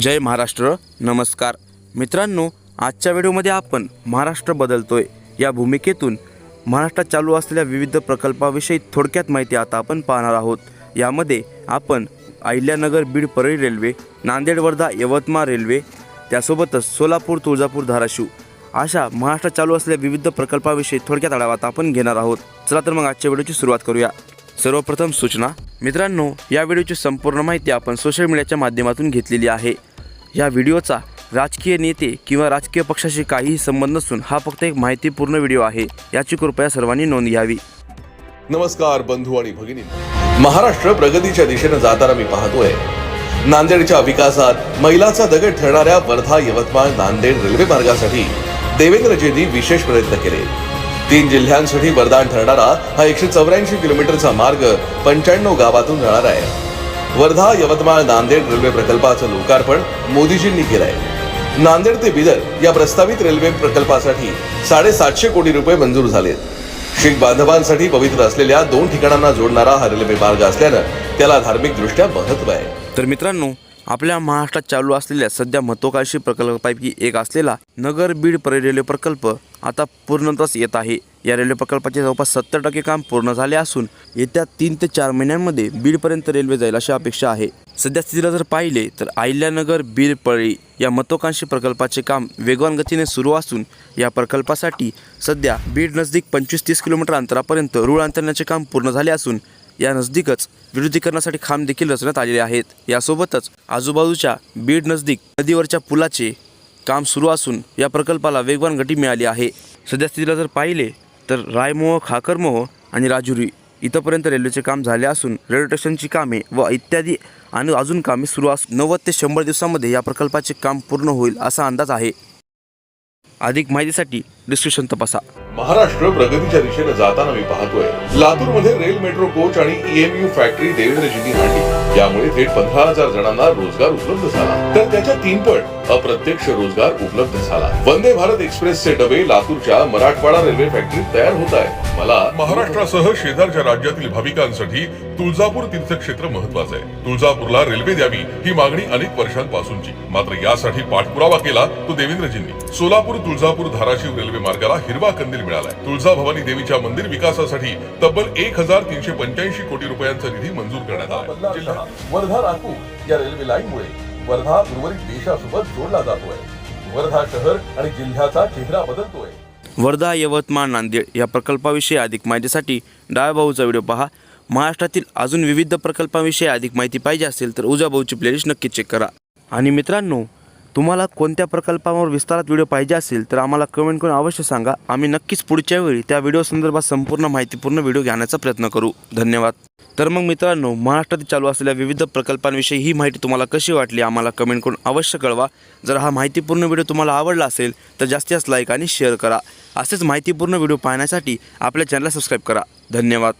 जय महाराष्ट्र नमस्कार. मित्रांनो आजच्या व्हिडिओमध्ये आपण महाराष्ट्र बदलतोय. या भूमिकेतून महाराष्ट्रात चालू असलेल्या विविध प्रकल्पाविषयी थोडक्यात माहिती आता आपण पाहणार आहोत. यामध्ये आपण अहिल्यानगर बीड परळी रेल्वे नांदेड वर्धा यवतमाळ रेल्वे त्यासोबतच सोलापूर तुळजापूर धाराशिव अशा महाराष्ट्रात चालू असलेल्या विविध प्रकल्पाविषयी थोडक्यात आढावा आता आपण घेणार आहोत. चला तर मग आजच्या व्हिडिओची सुरुवात करूया. सर्वप्रथम सूचना. मित्रांनो या व्हिडिओची संपूर्ण माहिती आपण सोशल मीडियाच्या माध्यमातून घेतलेली आहे. या व्हिडिओचा राजकीय नेते किंवा राजकीय पक्षाशी काहीही संबंध नसून हा फक्त एक माहितीपूर्ण व्हिडिओ आहे. याची कृपया सर्वांनी नोंद घ्यावी. नमस्कार बंधू आणि भगिनी. महाराष्ट्र प्रगतीच्या दिशेनं जाताना मी पाहतोय. नांदेडच्या विकासात महिलाचा दगड ठरणाऱ्या वर्धा यवतमाळ नांदेड रेल्वे मार्गासाठी देवेंद्रजींनी विशेष प्रयत्न केले. तीन जिल्ह्यांसाठी वरदान ठरणारा हा एकशे चौऱ्याऐंशी किलोमीटरचा मार्ग पंच्याण्णव गावातून जाणार आहे. वर्धा यवतमाळ नांदेड रेल्वे प्रकल्पाचं लोकार्पण मोदीजींनी केलंय. नांदेड ते बिदर या प्रस्तावित रेल्वे प्रकल्पासाठी साडेसातशे कोटी रुपये मंजूर झालेत. शीख बांधवांसाठी पवित्र असलेल्या दोन ठिकाणांना जोडणारा हा रेल्वे मार्ग असल्यानं त्याला धार्मिकदृष्ट्या महत्त्व महत्त्व आहे. तर मित्रांनो आपल्या महाराष्ट्रात चालू असलेल्या सध्या महत्त्वाकांक्षी प्रकल्पापैकी एक असलेला नगर बीड परे रेल्वे प्रकल्प आता पूर्णत्वास येत आहे. या रेल्वे प्रकल्पाचे जवळपास सत्तर टक्के काम पूर्ण झाले असून येत्या तीन ते चार महिन्यांमध्ये बीडपर्यंत रेल्वे जाईल अशी अपेक्षा आहे. सध्या स्थितीला जर पाहिले तर अहिल्यानगर बीड पळी या महत्वाकांक्षी प्रकल्पाचे काम वेगवान गतीने सुरू असून या प्रकल्पासाठी सध्या बीड नजदीक पंचवीस तीस किलोमीटर अंतरापर्यंत रूळ अंतरण्याचे काम पूर्ण झाले असून या नजदीकच विरुद्धीकरणासाठी खांब देखील रचण्यात आलेले आहेत. यासोबतच आजूबाजूच्या बीड नजदीक नदीवरच्या पुलाचे काम सुरू असून या प्रकल्पाला वेगवान गती मिळाली आहे. सध्यास्थितीला जर पाहिले तर रायमोह खाकरमोह आणि राजुरी इथंपर्यंत रेल्वेचे काम झाले असून रेल्वे स्टेशनची कामे व इत्यादी आणि अजून कामे सुरू असून नव्वद ते शंभर दिवसामध्ये या प्रकल्पाचे काम पूर्ण होईल असा अंदाज आहे. अधिक माहितीसाठी डिस्क्रिप्शन तपासा. महाराष्ट्र प्रगतीच्या दिशेने जाताना मी पाहतोय. लातूरमध्ये रेल मेट्रो कोच आणि ईएमयू फॅक्टरी देवेंद्रजींनी आणली यामुळे थेट पंधरा हजार जणांना रोजगार उपलब्ध झाला. तर त्याच्या तीनपट अप्रत्यक्ष रोजगार उपलब्ध झाला. वंदे भारत एक्सप्रेसचे डबे लातूरच्या मराठवाडा रेल्वे फॅक्टरीत तयार होत आहे मला महाराष्ट्रासह शेजारच्या राज्यातील भाविकांसाठी तुळजापूर तीर्थक्षेत्र महत्वाचं आहे. तुळजापूरला रेल्वे द्यावी ही मागणी अनेक वर्षांपासूनची. मात्र यासाठी पाठपुरावा केला तो देवेंद्रजींनी. सोलापूर तुळजापूर धाराशिव रेल्वे मार्गाला हिरवा कंदील मिळालाय तुळजाभवानी देवीच्या मंदिर विकासासाठी तब्बल एक हजार तीनशे पंच्याऐंशी कोटी रुपयांचा निधी मंजूर करण्यात आला जिल्हा वर्धा नागपूर या रेल्वे लाईन मुळे वर्धा उर्वरित देशासोबत जोडला जातोय. वर्धा शहर आणि जिल्ह्याचा चेहरा बदलतोय. वर्धा यवतमाळ नांदेड या प्रकल्पाविषयी अधिक माहितीसाठी डाव्या भाऊचा व्हिडिओ पहा. महाराष्ट्रातील अजून विविध प्रकल्पांविषयी अधिक माहिती पाहिजे असेल तर उजव्या भाऊची प्लेलिस्ट नक्की चेक करा. आणि मित्रांनो तुम्हाला कोणत्या प्रकल्पावर विस्तारात व्हिडिओ पाहिजे असेल तर आम्हाला कमेंट करून अवश्य सांगा. आम्ही नक्कीच पुढच्या वेळी त्या व्हिडिओ संदर्भात संपूर्ण माहितीपूर्ण व्हिडिओ घेण्याचा प्रयत्न करू. धन्यवाद. तर मग मित्रांनो महाराष्ट्रात चालू असलेल्या विविध प्रकल्पांविषयी ही माहिती तुम्हाला कशी वाटली आम्हाला कमेंट करून अवश्य कळवा. जर हा माहितीपूर्ण व्हिडिओ तुम्हाला आवडला असेल तर जास्तीत जास्त लाईक आणि शेअर करा. असेच माहितीपूर्ण व्हिडिओ पाहण्यासाठी आपल्या चॅनलला सबस्क्राईब करा. धन्यवाद.